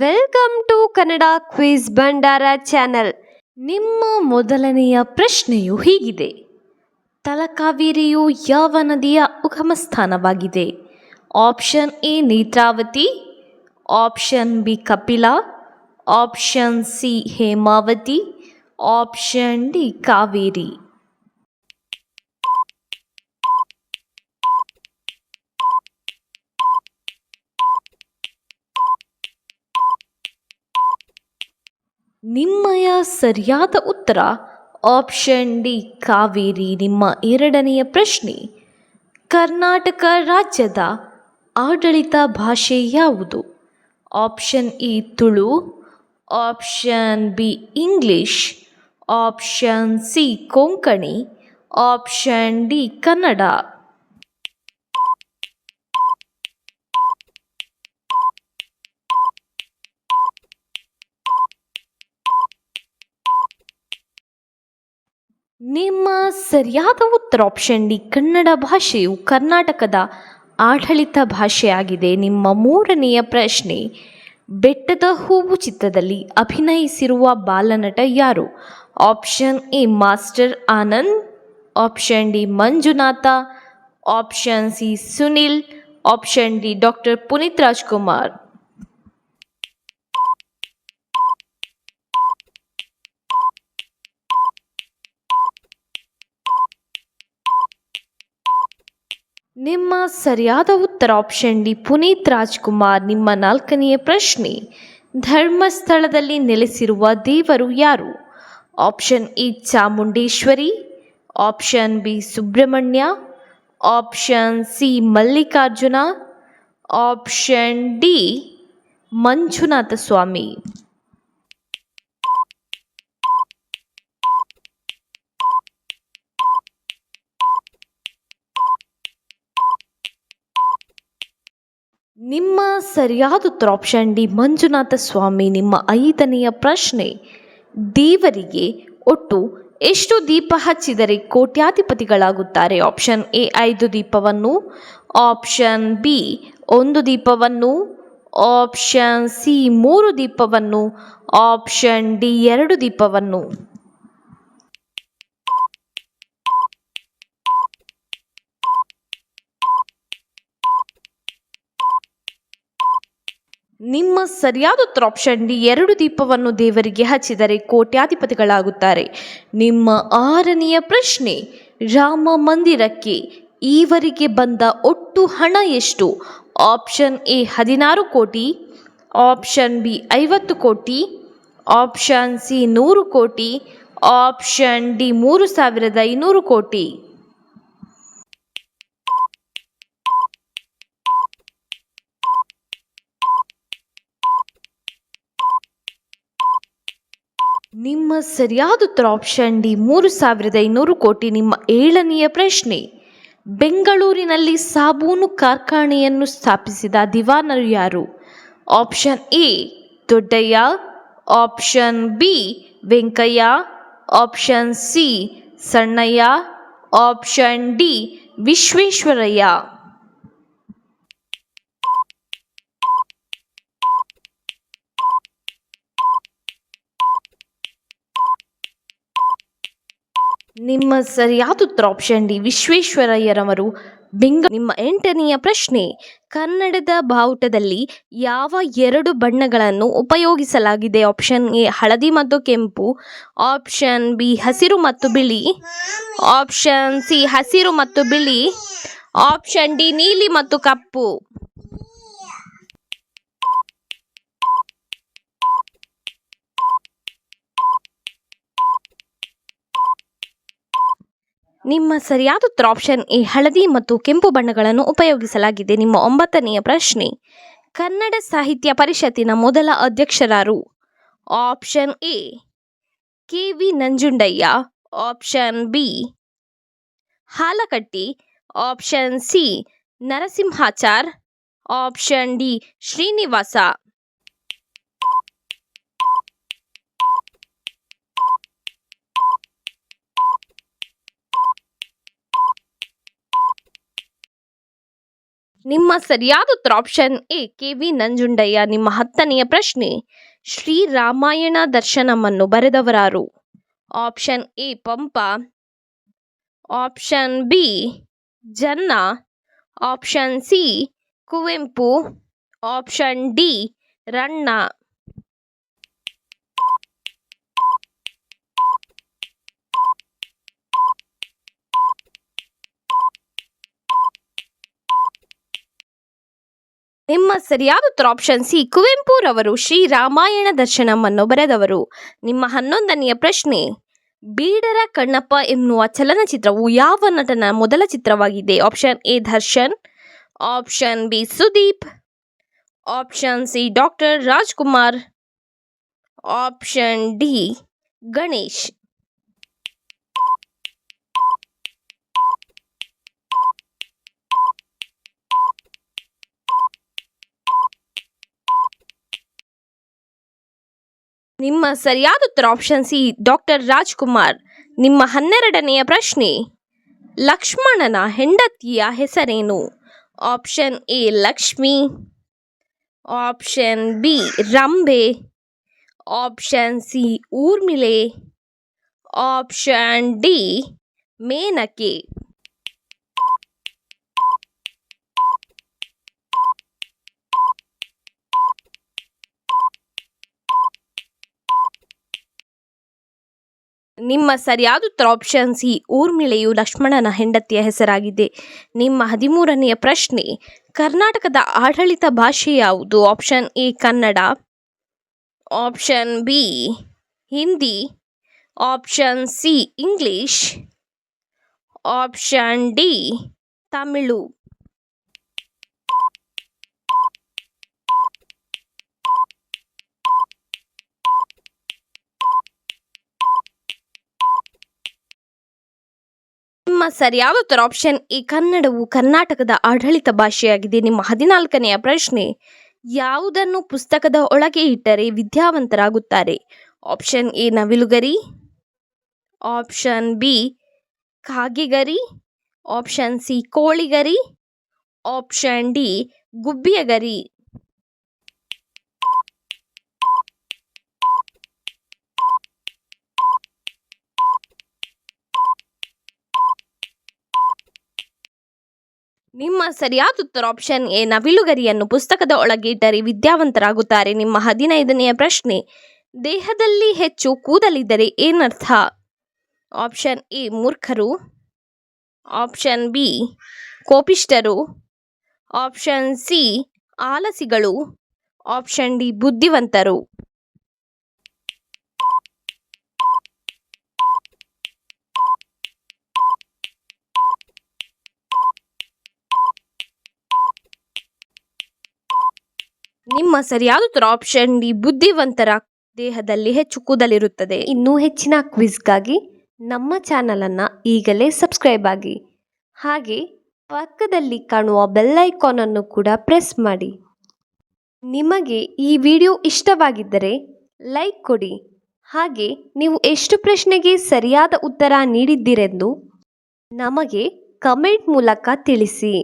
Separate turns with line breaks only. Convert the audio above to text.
Welcome to Kannada quiz Bhandara channel ನಿಮ್ಮ ಮೊದಲನೆಯ ಪ್ರಶ್ನೆಯು ಹೀಗಿದೆ. ತಲಕಾವೇರಿಯು ಯಾವ ನದಿಯ ಉಗಮ ಸ್ಥಾನವಾಗಿದೆ option A Netravati. Option B Kapila. Option C Hemavati. Option D Kaveri. ನಿಮ್ಮಯ ಸರಿಯಾದ ಉತ್ತರ ಆಪ್ಷನ್ ಡಿ ಕಾವೇರಿ. ನಿಮ್ಮ ಎರಡನೆಯ ಪ್ರಶ್ನೆ, ಕರ್ನಾಟಕ ರಾಜ್ಯದ ಆಡಳಿತ ಭಾಷೆ ಯಾವುದು? Option E Tulu. Option B, English. Option C, Konkani. Option D, Kannada. ನಿಮ್ಮ ಸರಿಯಾದ ಉತ್ತರ ಆಪ್ಷನ್ ಡಿ ಕನ್ನಡ ಭಾಷೆಯು ಕರ್ನಾಟಕದ ಆಡಳಿತ ಭಾಷೆಯಾಗಿದೆ. ನಿಮ್ಮ ಮೂರನೆಯ ಪ್ರಶ್ನೆ, ಬೆಟ್ಟದ ಹೂವು ಚಿತ್ರದಲ್ಲಿ ಅಭಿನಯಿಸಿರುವ ಬಾಲನಟ ಯಾರು? Option A master Anand option D Manjunatha. Option C Sunil. Option D doctor Puneeth Rajkumar. ನಿಮ್ಮ ಸರಿಯಾದ ಉತ್ತರ ಆಪ್ಷನ್ ಡಿ ಪುನೀತ್ ರಾಜ್ಕುಮಾರ್, ನಿಮ್ಮ ನಾಲ್ಕನೆಯ ಪ್ರಶ್ನೆ. ಧರ್ಮಸ್ಥಳದಲ್ಲಿ ನೆಲೆಸಿರುವ ದೇವರು ಯಾರು? Option A Chamundeshwari option B Subrahmanya option C Mallikarjuna option D Manjunatha Swami. ನಿಮ್ಮ ಸರಿಯಾದ ಉತ್ತರ ಆಪ್ಷನ್ ಡಿ, ಮಂಜುನಾಥ ಸ್ವಾಮಿ, ನಿಮ್ಮ ಐದನೆಯ ಪ್ರಶ್ನೆ, ದೇವರಿಗೆ ಒಟ್ಟು ಎಷ್ಟು ದೀಪ ಹಚ್ಚಿದರೆ ಕೋಟ್ಯಾಧಿಪತಿಗಳಾಗುತ್ತಾರೆ? ಆಪ್ಷನ್ ಎ, ಐದು ದೀಪವನ್ನು ಆಪ್ಷನ್ ಬಿ, ಒಂದು ದೀಪವನ್ನು ಆಪ್ಷನ್ ಸಿ, ಮೂರು ದೀಪವನ್ನು ಆಪ್ಷನ್ ಡಿ, ಎರಡು ದೀಪವನ್ನು. ನಿಮ್ಮ ಸರಿಯಾದ ಉತ್ತರ ಡಿ, ಎರಡು ದೀಪವನ್ನು ದೇವರಿಗೆ ಹಚ್ಚಿದರೆ ಕೋಟ್ಯಾಧಿಪತಿಗಳಾಗುತ್ತಾರೆ. ನಿಮ್ಮ ಆರನೆಯ ಪ್ರಶ್ನೆ, ರಾಮ ಮಂದಿರಕ್ಕೆ ಈವರೆಗೆ ಬಂದ ಒಟ್ಟು ಹಣ ಎಷ್ಟು? ಆಪ್ಷನ್ ಎ, ಹದಿನಾರು ಕೋಟಿ ಆಪ್ಷನ್ ಬಿ, ಐವತ್ತು ಕೋಟಿ ಆಪ್ಷನ್ ಸಿ, ನೂರು ಕೋಟಿ ಆಪ್ಷನ್ ಡಿ, ಮೂರು ಸಾವಿರದ ಐನೂರು ಕೋಟಿ. ನಿಮ್ಮ ಸರಿಯಾದ ಉತ್ತರ ಆಪ್ಷನ್ ಡಿ ಮೂರು ಸಾವಿರದ ಐನೂರು ಕೋಟಿ ನಿಮ್ಮ ಏಳನೆಯ ಪ್ರಶ್ನೆ. ಬೆಂಗಳೂರಿನಲ್ಲಿ ಸಾಬೂನು ಕಾರ್ಖಾನೆಯನ್ನು ಸ್ಥಾಪಿಸಿದ ದಿವಾನರು ಯಾರು? Option A Doddayya. Option B Venkayya. Option C Sannayya. Option D Visvesvaraya. ನಿಮ್ಮ ಸರಿಯಾದ ಉತ್ತರ ಆಪ್ಷನ್ ಡಿ, ವಿಶ್ವೇಶ್ವರಯ್ಯರವರು. ಬೆಂಗ, ನಿಮ್ಮ ಎಂಟನೆಯ ಪ್ರಶ್ನೆ. ಕನ್ನಡದ ಬಾವುಟದಲ್ಲಿ ಯಾವ ಎರಡು ಬಣ್ಣಗಳನ್ನು ಉಪಯೋಗಿಸಲಾಗಿದೆ? ಆಪ್ಷನ್ ಎ, ಹಳದಿ ಮತ್ತು ಕೆಂಪು. ಆಪ್ಷನ್ ಬಿ, ಹಸಿರು ಮತ್ತು ಬಿಳಿ. ಆಪ್ಷನ್ ಸಿ, ಹಸಿರು ಮತ್ತು ಬಿಳಿ. ಆಪ್ಷನ್ ಡಿ, ನೀಲಿ ಮತ್ತು ಕಪ್ಪು. ನಿಮ್ಮ ಸರಿಯಾದ ಉತ್ತರ ಆಪ್ಷನ್ ಎ ಹಳದಿ ಮತ್ತು ಕೆಂಪು ಬಣ್ಣಗಳನ್ನು ಉಪಯೋಗಿಸಲಾಗಿದೆ. ನಿಮ್ಮ ಒಂಬತ್ತನೆಯ ಪ್ರಶ್ನೆ, ಕನ್ನಡ ಸಾಹಿತ್ಯ ಪರಿಷತ್ತಿನ ಮೊದಲ ಅಧ್ಯಕ್ಷರಾರು? Option A, K V Nanjundayya. Option B, Halakatti. Option C, Narasimhachar. Option D, Srinivasa. ನಿಮ್ಮ ಸರಿಯಾದ ಉತ್ತರ option A K V Nanjundayya, ನಿಮ್ಮ ಹತ್ತನೆಯ ಪ್ರಶ್ನೆ ಶ್ರೀರಾಮಾಯಣ ದರ್ಶನಮನ್ನು ಬರೆದವರಾರು. Option A, Pampa. Option B, Janna. Option C, Kuvempu. Option D, Ranna. ನಿಮ್ಮ ಸರಿಯಾದ ಉತ್ತರ ಆಪ್ಷನ್ ಸಿ ಕುವೆಂಪುರವರು ಶ್ರೀರಾಮಾಯಣ ದರ್ಶನವನ್ನು ಬರೆದವರು. ನಿಮ್ಮ ಹನ್ನೊಂದನೆಯ ಪ್ರಶ್ನೆ, ಬೀಡರ ಕಣ್ಣಪ್ಪ ಎನ್ನುವ ಚಲನಚಿತ್ರವು ಯಾವ ನಟನ ಮೊದಲ ಚಿತ್ರವಾಗಿದೆ? Option A, Darshan. Option B, Sudeep. Option C doctor Rajkumar. Option D, Ganesh. ನಿಮ್ಮ ಸರಿಯಾದ ಉತ್ತರ ಆಪ್ಷನ್ ಸಿ ಡಾಕ್ಟರ್ ರಾಜ್ಕುಮಾರ್. ನಿಮ್ಮ ಹನ್ನೆರಡನೆಯ ಪ್ರಶ್ನೆ, ಲಕ್ಷ್ಮಣನ ಹೆಂಡತಿಯ ಹೆಸರೇನು? Option A, Lakshmi. Option B Rambhe option C, Urmile. Option D, Menake. ನಿಮ್ಮ ಸರಿಯಾದ ಉತ್ತರ ಆಪ್ಷನ್ ಸಿ ಊರ್ಮಿಳೆಯು ಲಕ್ಷ್ಮಣನ ಹೆಂಡತಿಯ ಹೆಸರಾಗಿದೆ. ನಿಮ್ಮ ಹದಿಮೂರನೆಯ ಪ್ರಶ್ನೆ, ಕರ್ನಾಟಕದ ಆಡಳಿತ ಭಾಷೆ ಯಾವುದು? Option A, Kannada. Option B, Hindi. Option C, English. Option D, Tamil. ನಿಮ್ಮ ಸರಿಯಾದ ಉತ್ತರ ಆಪ್ಷನ್ ಎ ಕನ್ನಡವು ಕರ್ನಾಟಕದ ಆಡಳಿತ ಭಾಷೆಯಾಗಿದೆ. ನಿಮ್ಮ ಹದಿನಾಲ್ಕನೆಯ ಪ್ರಶ್ನೆ, ಯಾವುದನ್ನು ಪುಸ್ತಕದ ಒಳಗೆ ಇಟ್ಟರೆ ವಿದ್ಯಾವಂತರಾಗುತ್ತಾರೆ? ಆಪ್ಷನ್ ಎ, ನವಿಲುಗರಿ. ಆಪ್ಷನ್ ಬಿ, ಕಾಗಿಗರಿ. ಆಪ್ಷನ್ ಸಿ, ಕೋಳಿಗರಿ. ಆಪ್ಷನ್ ಡಿ ಗುಬ್ಬಿಯ ಗರಿ ನಿಮ್ಮ ಸರಿಯಾದ ಉತ್ತರ ಆಪ್ಷನ್ ಎ ನವಿಲುಗರಿಯನ್ನು ಪುಸ್ತಕದ ಒಳಗೆ ಇಟ್ಟರೆ ವಿದ್ಯಾವಂತರಾಗುತ್ತಾರೆ. ನಿಮ್ಮ ಹದಿನೈದನೆಯ ಪ್ರಶ್ನೆ, ದೇಹದಲ್ಲಿ ಹೆಚ್ಚು ಕೂದಲಿದ್ದರೆ ಏನರ್ಥ? ಆಪ್ಷನ್ ಎ, ಮೂರ್ಖರು. ಆಪ್ಷನ್ ಬಿ ಕೋಪಿಷ್ಟರು ಆಪ್ಷನ್ ಸಿ, ಆಲಸಿಗಳು. ಆಪ್ಷನ್ ಡಿ, ಬುದ್ಧಿವಂತರು. ನಿಮ್ಮ ಸರಿಯಾದ ಉತ್ತರ ಆಪ್ಷನ್ ಡಿ ಬುದ್ಧಿವಂತರ ದೇಹದಲ್ಲಿ ಹೆಚ್ಚು ಕೂದಲಿರುತ್ತದೆ. ಇನ್ನೂ ಹೆಚ್ಚಿನ ಕ್ವಿಜ್ಗಾಗಿ ನಮ್ಮ ಚಾನಲನ್ನು ಈಗಲೇ ಸಬ್ಸ್ಕ್ರೈಬ್ ಆಗಿ. ಹಾಗೆ ಪಕ್ಕದಲ್ಲಿ ಕಾಣುವ ಬೆಲ್ ಐಕಾನನ್ನು ಕೂಡ ಪ್ರೆಸ್ ಮಾಡಿ. ನಿಮಗೆ ಈ ವಿಡಿಯೋ ಇಷ್ಟವಾಗಿದ್ದರೆ ಲೈಕ್ ಕೊಡಿ. ಹಾಗೆ ನೀವು ಎಷ್ಟು ಪ್ರಶ್ನೆಗೆ ಸರಿಯಾದ ಉತ್ತರ ನೀಡಿದ್ದೀರೆಂದು ನಮಗೆ ಕಮೆಂಟ್ ಮೂಲಕ ತಿಳಿಸಿ.